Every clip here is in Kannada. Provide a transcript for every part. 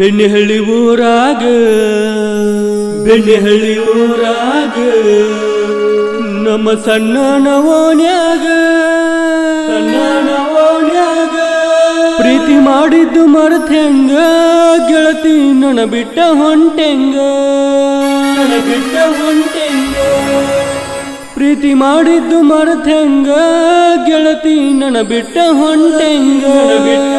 ಬೆಣ್ಣೆಹಳ್ಳಿ ಊರಾಗ ಬೆಣ್ಣೆಹಳ್ಳಿ ಊರಾಗ ನಮ್ಮ ಸಣ್ಣ ನವೋನ್ಯಾಗ ಸಣ್ಣ ನವೋನ್ಯಾಗ ಪ್ರೀತಿ ಮಾಡಿದ್ದು ಮರತೆಂಗ ಗೆಳತಿ ನನ ಬಿಟ್ಟ ಹೊಂಟೆಂಗ. ನನ ಬಿಟ್ಟ ಹೊಂಟೆಂಗ. ಪ್ರೀತಿ ಮಾಡಿದ್ದು ಮರತೆಂಗ ಗೆಳತಿ ನನ ಬಿಟ್ಟ ಹೊಂಟೆಂಗ. ಬಿಟ್ಟ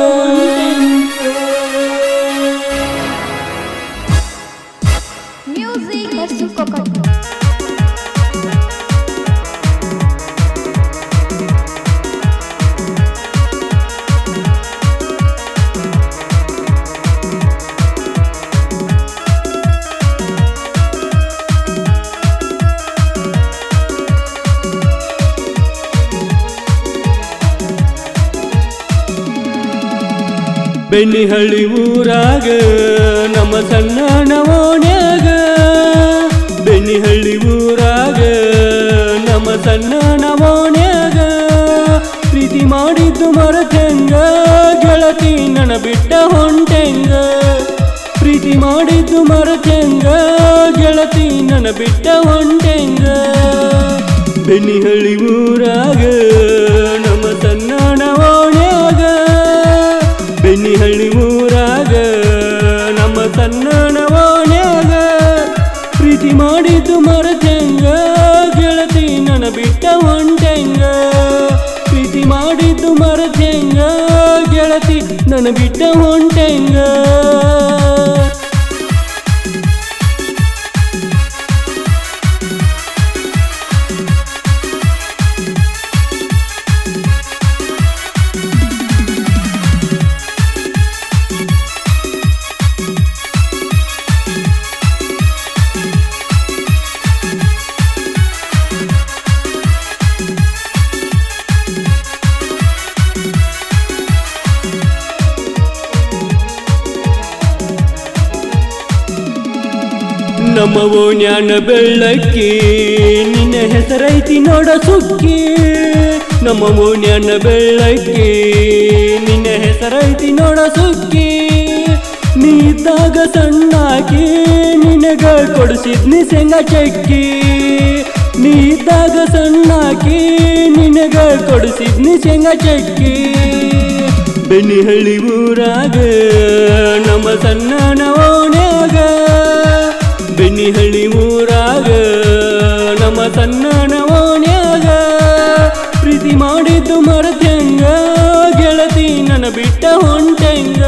ಬೆನ್ನಿಹಳ್ಳಿ ಊರಾಗ ನಮ್ಮ ಸಣ್ಣ ನವೋನ್ಯಾಗ ಬೆನ್ನಿಹಳ್ಳಿ ಊರಾಗ, ನಮ್ಮ ಸಣ್ಣ ನವೋನ್ಯಾಗ ಪ್ರೀತಿ ಮಾಡಿದ್ದು ಮರೆತೆಂಗ, ಗೆಳತಿ ನನ ಬಿಟ್ಟ ಹೊಂಟೆಂಗ. ಪ್ರೀತಿ ಮಾಡಿದ್ದು ಮರೆತೆಂಗ, ಗೆಳತಿ ನನ ಬಿಟ್ಟ ಹೊಂಟೆಂಗ. ಬೆನ್ನಿಹಳ್ಳಿ ಊರಾಗ ಗೆಳತಿ ನನ್ನ ಬಿಟ್ಟ ಹೊಂಟೆಂಗ? ನಮ್ಮ ಜ್ಞಾನ ಬೆಳ್ಳಕ್ಕಿ, ನಿನ್ನ ಹೆಸರೈತಿ ನೋಡ ಸುಕ್ಕಿ. ನಮ್ಮ ಜ್ಞಾನ ಬೆಳ್ಳಕ್ಕಿ, ನಿನ್ನ ಹೆಸರೈತಿ ನೋಡ ಸುಕ್ಕಿ. ನೀತಾಗ ಸಣ್ಣಾಗಿ ನಿನಗ ಕೊಡಿಸಿದ್ನಿ ಸೆಂಗ ಚಕ್ಕಿ. ನೀ ಸಣ್ಣಾಗಿ ನಿನಗ ಕೊಡಿಸಿದ್ನಿ ಸೆಂಗ ಚಕ್ಕಿ. ಬೆನ್ನಿಹಳ್ಳಿ ಊರಾಗ, ನಮ್ಮ ಸಣ್ಣ ನವೋನ್ಯಾಗ ಬೆನ್ನಿಹಳ್ಳಿ ಊರಾಗ ನಮ್ಮ ಸಣ್ಣ ಓಣ್ಯಾಗ ಪ್ರೀತಿ ಮಾಡಿದ್ದು ಮರತೆಂಗ ಗೆಳತಿ ನನ್ನ ಬಿಟ್ಟ ಹೊಂಟೆಂಗ.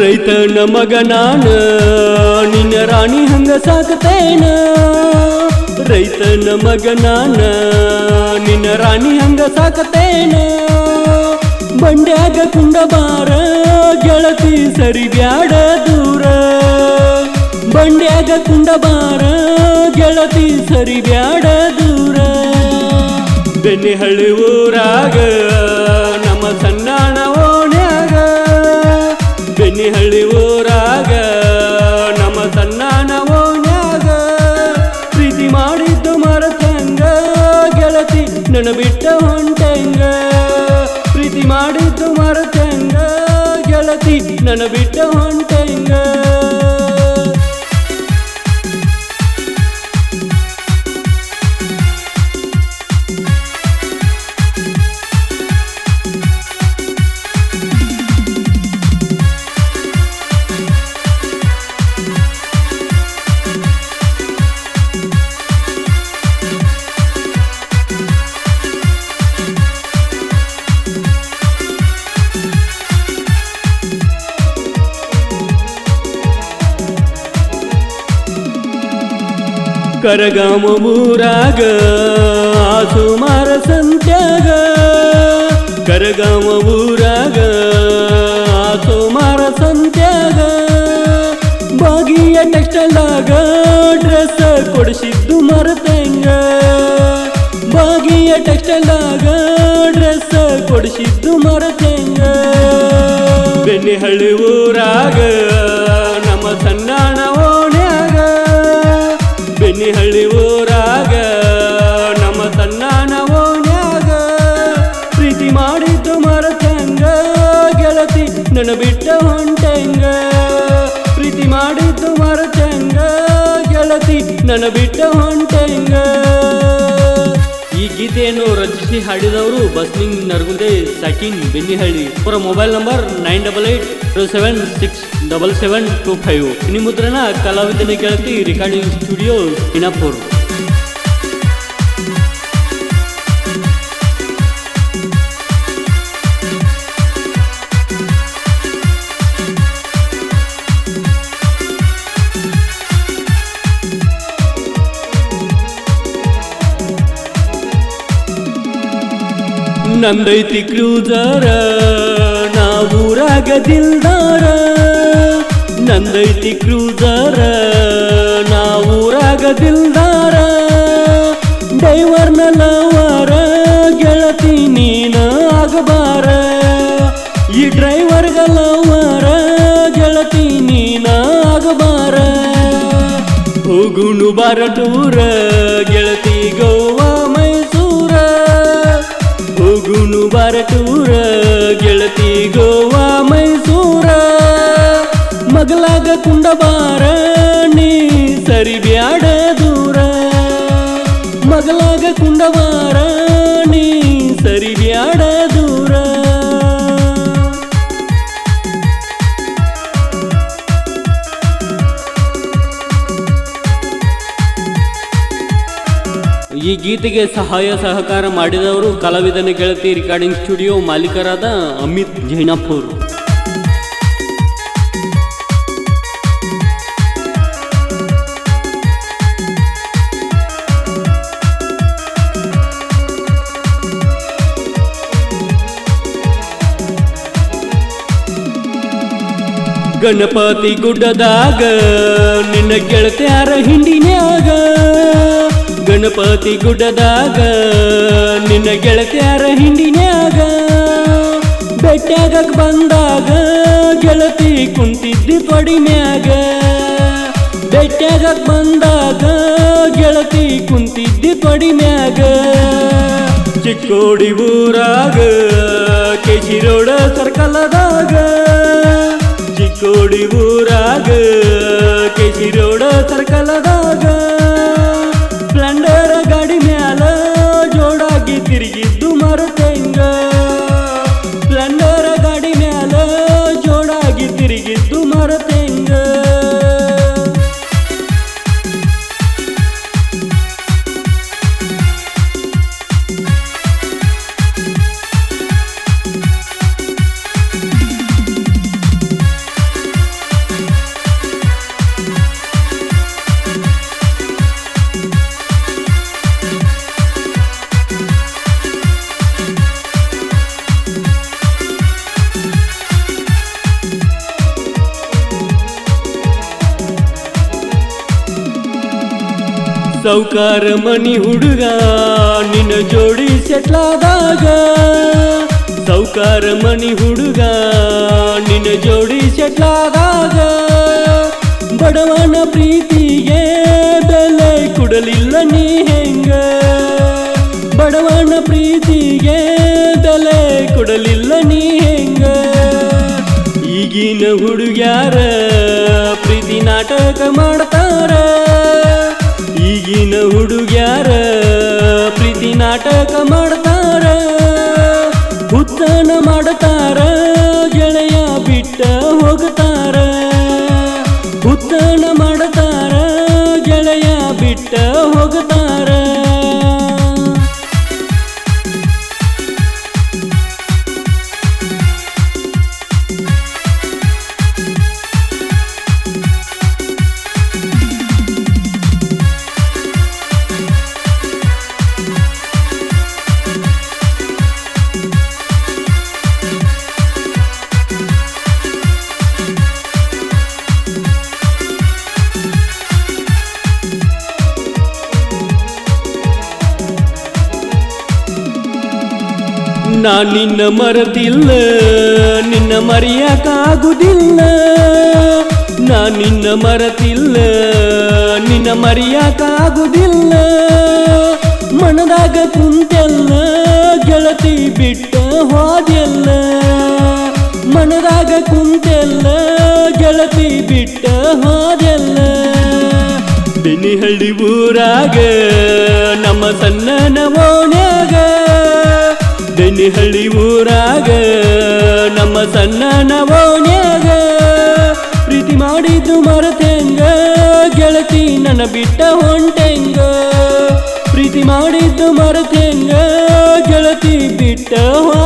ರೈತನ ಮಗ ನಾನ, ನಿನ್ನ ರಾಣಿ ಹಂಗ ಸಾಕತೇನ? ರೈತ ಮಗ ನಾನ, ನಿನ್ನ ರಾಣಿ ಹಂಗ ಸಾಕತೇನ? ಬಂಡ್ಯಾಗ ಕುಂಡಬಾರ ಗೆಳತಿ ಸರಿ ಬ್ಯಾಡ ದೂರ. ಬಂಡ್ಯಾಗ ಕುಂಡಬಾರ ಗೆಳತಿ ಸರಿ ಬ್ಯಾಡ ದೂರ. ಬೆನ್ನಿಹಳ್ಳಿ ಊರಾಗ ಬೆನ್ನಿಹಳ್ಳಿ ಊರಾಗ, ನಮ್ಮ ಸಣ್ಣ ಓಣ್ಯಾಗ ಪ್ರೀತಿ ಮಾಡಿದ್ದು ಮರತಂಗ, ಗೆಳತಿ ನನ್ನ ಬಿಟ್ಟ ಹೊಂಟಂಗ. ಪ್ರೀತಿ ಮಾಡಿದ್ದು ಮರತಂಗ, ಗೆಳತಿ ನನ್ನ ಬಿಟ್ಟ ಹೊಂಟಂಗ. ಕರಗಾಮ ಊರಾಗ ಸುಮಾರ ಸಂತ್ಯಾಗ. ಕರಗಾಮ ಊರಾಗ ಸುಮಾರ ಸಂತ್ಯಾಗ. ಬಾಗಿಯ ಟೆಕ್ಸ್ಟೈಲಾಗ ಡ್ರೆಸ್ ಕೊಡಿಸಿದ್ದು ಮರತಂಗ. ಬಾಗಿಯ ಟೆಕ್ಸ್ಟೈಲಾಗ ಡ್ರೆಸ್ ಕೊಡಿಸಿದ್ದು ಮರತಂಗ. ಬೆನ್ನಿಹಳ್ಳಿ ಊರಾಗ ನನ್ನ ಬಿಟ್ಟ ಹೊಂಟಂಗ. ಈ ಗೀತೆಯನ್ನು ರಚಿಸಿ ಹಾಡಿದವರು ಬಸ್ನಿಂಗ್ ನರಗುಂದೆ ಸಕಿನ್ ಬೆನ್ನಿಹಳ್ಳಿ. ಅವರ mobile number nine double eight two seven six double seven two five. ಇನಿ ಮುದ್ರಣ ಕಲಾವಿದನ ಗೆಳತಿ ರೆಕಾರ್ಡಿಂಗ್ ಸ್ಟುಡಿಯೋ, ಇನಾಪುರ್. ನಂದೈತಿ ಕ್ರೂಸರ ನಾವೂರಾಗ ದಿಲ್ದಾರ ನಂದೈತಿ ಕ್ರೂಸರ ನಾವೂರಾಗ ದಿಲ್ದಾರ ಡೈವರ್ನ ಲವರ ಗೆಳತಿ ನೀನ ಆಗಬಾರ. ಈ ಡ್ರೈವರ್ಗ ಲವರ ಗೆಳತಿ ನೀನ ಆಗಬಾರ. ಹೋಗುಣು ಬಾರ ಟೂರ ಗೆಳತಿ ಟೂರ ಗೆಳತಿ ಗೋವಾ ಮೈಸೂರ. ಮಗಲಾಗ ಕುಂಡಬಾರ ಗೀತೆಗೆ ಸಹಾಯ ಸಹಕಾರ ಮಾಡಿದವರು ಕಲಾವಿದನ ಗೆಳತಿ ರೆಕಾರ್ಡಿಂಗ್ ಸ್ಟುಡಿಯೋ ಮಾಲೀಕರಾದ ಅಮಿತ್ ಜೈನಾಪುರ್. ಗಣಪತಿ ಗುಡ್ಡದಾಗ ನಿನ್ನ ಗೆಳತ್ಯಾರ ಹಿಂಡಿನ್ಯಾಗ ಗಣಪತಿ ಗುಡ್ಡದಾಗ ನಿನ್ನ ಗೆಳತ್ಯಾರ ಹಿಂಡಿನ್ಯಾಗ ಬೆಟ್ಟಾಗಕ್ ಬಂದಾಗ ಗೆಳತಿ ಕುಂತಿದ್ದಿ ತೊಡಿನ್ಯಾಗ ಬೆಟ್ಟಾಗಕ್ ಬಂದಾಗ ಗೆಳತಿ ಕುಂತಿದ್ದಿ ತೊಡಿನ್ಯಾಗ ಚಿಕ್ಕೋಡಿ ಊರಾಗ ಕೆಜಿರೋಡ ಸರ್ಕಲದಾಗ. ಚಿಕ್ಕೋಡಿ ಊರಾಗ ಕೆಜಿರೋಡ ಸರ್ಕಲದಾಗ. ಸೌಕಾರ ಮಣಿ ಹುಡುಗ, ನಿನ್ನ ಜೋಡಿ ಸೆಟ್ಲಾದಾಗ ಸೌಕಾರ ಮಣಿ ಹುಡುಗ, ನಿನ್ನ ಜೋಡಿ ಸೆಟ್ಲಾದಾಗ ಬಡವನ ಪ್ರೀತಿಗೆ ಬೆಲೆ ಕೊಡಲಿಲ್ಲ ನೀ ಹೆಂಗ? ಬಡವನ ಪ್ರೀತಿಗೆ ಬೆಲೆ ಕೊಡಲಿಲ್ಲ ನೀ ಹೆಂಗ? ಈಗಿನ ಹುಡುಗ್ಯಾರ, ಪ್ರೀತಿ ನಾಟಕ ಮಾಡ್ತಾರ ನಾಟಕ ಮಾಡ್ತಾರ ನಾ ನಿನ್ನ ಮರದಿಲ್ಲ ನಿನ್ನ ಮರೆಯಕ್ಕಾಗುದಿಲ್ಲ ನಾ ನಿನ್ನ ಮರತಿಲ್ಲ, ನಿನ್ನ ಮರೆಯಕ್ಕಾಗುದಿಲ್ಲ ಮನದಾಗ ಕುಂತೆಲ್ಲ ಗೆಳತಿ ಬಿಟ್ಟ ಹೋದೆಲ್ಲ ಮನದಾಗ ಕುಂತೆಲ್ಲ ಗೆಳತಿ ಬಿಟ್ಟ ಹೋದೆಲ್ಲ ಬೆನಿಹಳ್ಳಿ ಊರಾಗ ನಮ್ಮ ಬೆನಿಹಳ್ಳಿ ಊರಾಗ, ನಮ್ಮ ಸಣ್ಣ ನವೋನ್ಯಾಗ ಪ್ರೀತಿ ಮಾಡಿದ್ದು ಮರತೆಂಗ, ಗೆಳತಿ ನನ್ನ ಬಿಟ್ಟ ಹೊಂಟೆಂಗ. ಪ್ರೀತಿ ಮಾಡಿದ್ದು ಮರತೆಂಗ, ಗೆಳತಿ ಬಿಟ್ಟ ಹೋ